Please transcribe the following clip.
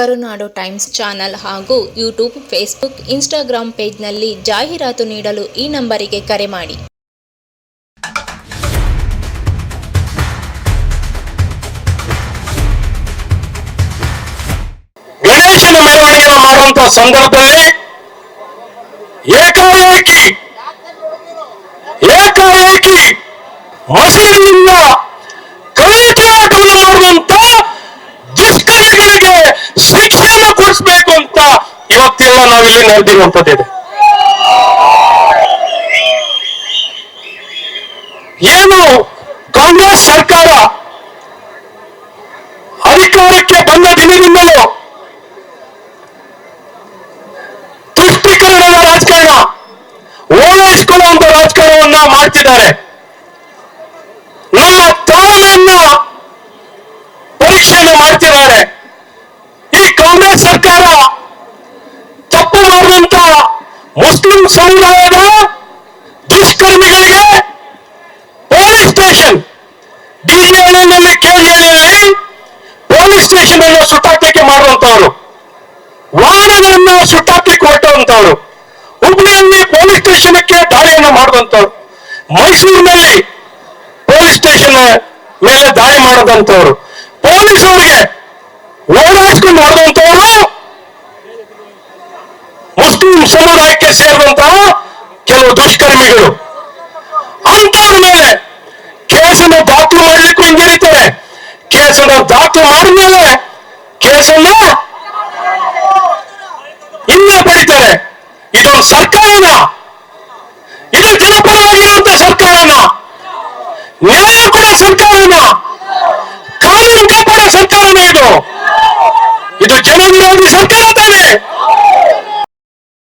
ಕರುನಾಡು times channel ಹಾಗೂ YouTube, Facebook Instagram ಪೇಜ್ನಲ್ಲಿ ಜಾಹೀರಾತು ನೀಡಲು ಈ ನಂಬರಿಗೆ ಕರೆ ಮಾಡಿ. ಮಾಡುವಂತ ಸಂದರ್ಭದಲ್ಲಿ ಏಕಾಏಕಿ ಏಕಾಏಕಿ ಮಸೀದಿಯಿಂದ ಕಳ್ಳಾಟವನ್ನು ಮಾಡುವಂತ ದುಷ್ಕರ್ಮಿಗಳಿಗೆ ಕೊಡಿಸ್ಬೇಕು ಅಂತ ಇವತ್ತೆಲ್ಲ ನಾವಿಲ್ಲಿ ನಡೆದಿರುವಂತದ್ದಿದೆ ಏನು ಕಾಂಗ್ರೆಸ್ ಸರ್ಕಾರ ಅಧಿಕಾರಕ್ಕೆ ಬಂದ ದಿನದಿಂದಲೂ ತುಷ್ಟೀಕರಣದ ರಾಜಕಾರಣ, ಓಲೈಸಿಕೊಳ್ಳುವಂತ ರಾಜಕಾರಣವನ್ನ ಮಾಡ್ತಿದ್ದಾರೆ ನಮ್ಮ ತಾಳ್ಮೆಯನ್ನ ಪರೀಕ್ಷೆಯನ್ನು ಮಾಡ್ತಿದ್ದಾರೆ ಈ ಕಾಂಗ್ರೆಸ್ ಸರ್ಕಾರ ತಪ್ಪು ಮಾಡಿದಂತ ಮುಸ್ಲಿಂ ಸಮುದಾಯದ ದುಷ್ಕರ್ಮಿಗಳಿಗೆ ಪೊಲೀಸ್ ಸ್ಟೇಷನ್ ಡಿಜಿಎಲ್ನಲ್ಲಿ ಕೆಜಿಎಲ್ನಲ್ಲಿ ಪೊಲೀಸ್ ಸ್ಟೇಷನ್ ಅನ್ನು ಸುಟ್ಟಾಕ್ಲಿಕ್ಕೆ ಮಾಡುವಂತವರು. ವಾಹನಗಳನ್ನು ಸುಟ್ಟಾಕ್ಲಿಕ್ಕೆ ಹೊರಟುವಂತವರು ಹುಬ್ಳಿಯಲ್ಲಿ ಪೊಲೀಸ್ ಸ್ಟೇಷನ್ಕ್ಕೆ ದಾಳಿಯನ್ನು ಮಾಡುವಂತವ್ರು. ಮೈಸೂರಿನಲ್ಲಿ ಪೊಲೀಸ್ ಸ್ಟೇಷನ್ ಮೇಲೆ ದಾಳಿ ಮಾಡದಂತವ್ರು. ಪೊಲೀಸ್ ಅವರಿಗೆ ಓಡಾಡಿಸ್ಕೊಂಡು ಹೊಡೆದಂತವರು ಮುಸ್ಲಿಂ ಸಮುದಾಯಕ್ಕೆ ಕೆಲವು ದುಷ್ಕರ್ಮಿಗಳು. ಅಂತವ್ರ ಮೇಲೆ ಕೇಸನ್ನು ದಾಖಲು ಮಾಡಲಿಕ್ಕೂ ಹಿಂಜರಿತಾರೆ. ಕೇಸನ್ನು ದಾಖಲು ಮಾಡಿದ್ಮೇಲೆ ಕೇಸನ್ನು ಹಿಂದೆ ಪಡಿತಾರೆ ಇದೊಂದು ಸರ್ಕಾರನ, ಇದು ಜನಪರವಾಗಿರುವಂತ ಸರ್ಕಾರನ ನ್ಯಾಯ ಕೊಡೋ ಸರ್ಕಾರನ, ಕಾನೂನು ಕಾಪಾಡೋ ಸರ್ಕಾರನ ಇದು. ಇದು ಜನವಿರೋಧಿ ಸರ್ಕಾರ ಅಂತ